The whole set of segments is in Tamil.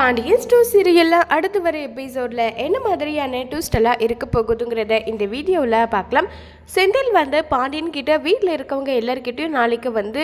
பாண்டியன் ஸ்டோ சீரியலில் அடுத்து வர எபிசோடில் என்ன மாதிரியான டூஸ்டெல்லாம் இருக்க போகுதுங்கிறத இந்த வீடியோவில் பார்க்கலாம். செந்தில் வந்து பாண்டியன் கிட்ட வீட்டில் இருக்கவங்க எல்லாருக்கிட்டையும் நாளைக்கு வந்து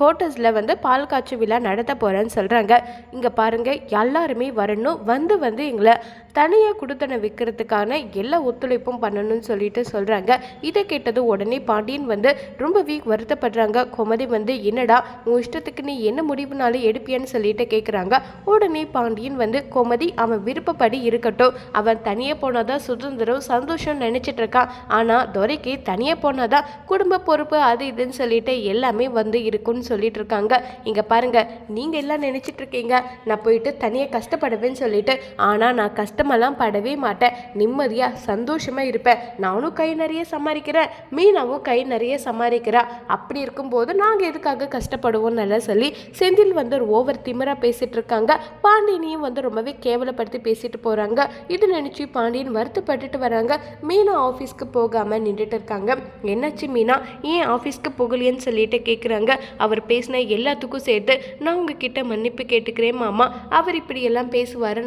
கோட்டர்ஸில் வந்து பால் காய்ச்சி விழா நடத்த போகிறேன்னு சொல்கிறாங்க இங்கே பாருங்கள் எல்லாருமே வரணும் வந்து வந்து எங்களை தனியாக கொடுத்தனை விற்கிறதுக்கான எல்லா ஒத்துழைப்பும் பண்ணணும்னு சொல்லிட்டு சொல்கிறாங்க இதை கேட்டது உடனே பாண்டியன் வந்து ரொம்பவே வருத்தப்படுறாங்க. குமதி வந்து என்னடா உன் இஷ்டத்துக்கு நீ என்ன முடிவுனாலும் எடுப்பியான்னு சொல்லிட்டு கேட்குறாங்க உடனே பாண்டியன் வந்து குமதி அவன் விருப்பப்படி இருக்கட்டும். அவன் தனியாக போனாதான் சுதந்திரம் சந்தோஷம் நினச்சிட்டு இருக்கான். ஆனால் துரைக்கு தனியாக போனாதான் குடும்ப பொறுப்பு அது இதுன்னு சொல்லிட்டு எல்லாமே வந்து இருக்குன்னு சொல்லிட்டு இருக்காங்க. இங்கே பாருங்க நீங்கள் எல்லாம் நினச்சிட்டு இருக்கீங்க. நான் போயிட்டு தனியாக கஷ்டப்படுவேன்னு சொல்லிட்டு ஆனால் நான் சத்தமெல்லாம் படவே மாட்டேன் நிம்மதியாக சந்தோஷமாக இருப்பேன் நானும் கை நிறைய சமாளிக்கிறேன். மீனாவும் கை நிறைய சமாளிக்கிறா. அப்படி இருக்கும்போது நாங்கள் எதுக்காக கஷ்டப்படுவோம் நல்லா சொல்லி செந்தில் வந்து ஒரு ஓவர் திமிராக பேசிகிட்டு இருக்காங்க. பாண்டியனையும் வந்து ரொம்பவே கேவலப்படுத்தி பேசிட்டு போகிறாங்க இது நினச்சி பாண்டியன் வருத்தப்பட்டுட்டு வராங்க. மீனா ஆஃபீஸ்க்கு போகாமல் நின்றுட்டு இருக்காங்க. என்னாச்சு மீனா? ஏன் ஆஃபீஸ்க்கு போகலையேன்னு சொல்லிட்டு கேட்குறாங்க அவர் பேசின எல்லாத்துக்கும் சேர்த்து நான் உங்ககிட்ட மன்னிப்பு கேட்டுக்கிறேன் மாமா. அவர் இப்படி எல்லாம்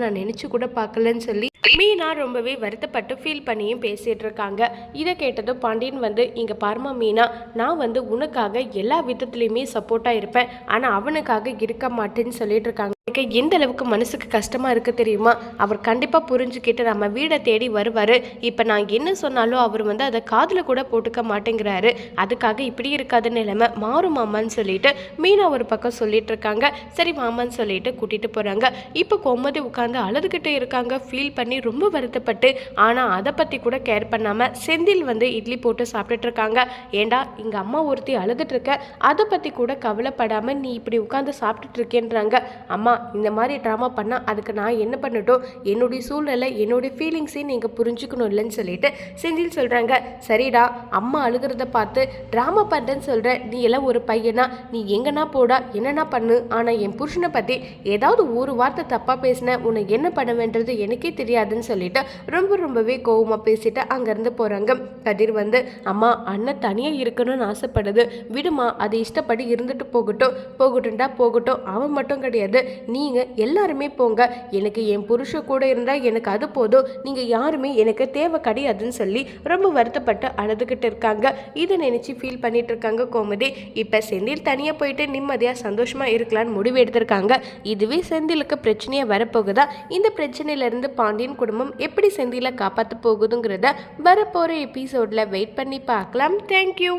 நான் நினச்சி கூட பார்க்கலன்னு சொல்லி மீனா ரொம்பவே வருத்தப்பட்டு ஃபீல் பண்ணியும் பேசிட்டு இருக்காங்க இதை கேட்டதும் பாண்டியன் வந்து இங்க பாருமா மீனா நான் வந்து உனக்காக எல்லா விதத்துலயுமே சப்போர்ட்டாக இருப்பேன். ஆனால் அவனுக்காக இருக்க மாட்டேன்னு சொல்லிட்டு இருக்காங்க எனக்கு எந்த அளவுக்கு மனசுக்கு கஷ்டமாக இருக்குது தெரியுமா? அவர் கண்டிப்பாக புரிஞ்சுக்கிட்டு நம்ம வீடை தேடி வருவார். இப்போ நான் என்ன சொன்னாலும் அவர் வந்து அதை காதில் கூட போட்டுக்க மாட்டேங்கிறாரு. அதுக்காக இப்படி இருக்காத நிலைமை மாறும் மாமான்னு சொல்லிட்டு மீனா ஒரு பக்கம் சொல்லிட்டு இருக்காங்க. சரி மாமான்னு சொல்லிட்டு கூட்டிட்டு போகிறாங்க இப்போ கொம்மதி உட்காந்து அழுதுகிட்டே இருக்காங்க. ஃபீல் பண்ணி ரொம்ப வருத்தப்பட்டு ஆனால் அதை பற்றி கூட கேர் பண்ணாமல் செந்தில் வந்து இட்லி போட்டு சாப்பிட்டுட்டு இருக்காங்க. ஏண்டா இங்க அம்மா ஒருத்தி அழுதுட்டு இருக்க. அதை பற்றி கூட கவலைப்படாமல் நீ இப்படி உட்காந்து சாப்பிட்டுட்டு இருக்கேன்றாங்க. அம்மா இந்த மாதிரி ட்ராமா பண்ணால் அதுக்கு நான் என்ன பண்ணட்டும்? என்னுடைய சூழ்நிலை என்னுடைய ஃபீலிங்ஸையும் நீங்கள் புரிஞ்சுக்கணும் இல்லைன்னு சொல்லிட்டு செந்தில் சொல்கிறாங்க சரிடா அம்மா அழுகிறத பார்த்து ட்ராமா பண்ணுறேன்னு சொல்கிறேன் நீ எல்லாம் ஒரு பையனா? நீ எங்கன்னா போடா? என்னென்னா பண்ணு? ஆனால் என் புருஷனை பற்றி ஏதாவது ஒரு வார்த்தை தப்பாக பேசினேன் உன்னை என்ன பண்ண வேண்டது எனக்கே தெரியாதுன்னு சொல்லிட்டு ரொம்ப ரொம்பவே கோவமாக பேசிட்டு அங்கேருந்து போகிறாங்க கதிர் வந்து அம்மா அண்ணன் தனியாக இருக்கணும்னு ஆசைப்படுது. விடுமா அது இஷ்டப்படி இருந்துட்டு போகட்டும். போகட்டும்டா போகட்டும். அவன் மட்டும் கிடையாது. நீங்கள் எல்லாருமே போங்க. எனக்கு என் புருஷன் கூட இருந்தால் எனக்கு அது போதும். நீங்கள் யாருமே எனக்கு தேவை கிடையாதுன்னு சொல்லி ரொம்ப வருத்தப்பட்டு அழுதுகிட்டு இருக்காங்க. இதை நினச்சி ஃபீல் பண்ணிட்டு இருக்காங்க கோமதி. இப்போ செந்தில் தனியாக போயிட்டு நிம்மதியாக சந்தோஷமாக இருக்கலாம்னு முடிவு எடுத்திருக்காங்க. இதுவே செந்திலுக்கு பிரச்சனையாக வரப்போகுதா? இந்த பிரச்சனையிலேருந்து பாண்டியன் குடும்பம் எப்படி செந்திலை காப்பாற்ற போகுதுங்கிறத வரப்போகிற எபிசோடில் வெயிட் பண்ணி பார்க்கலாம். தேங்க்யூ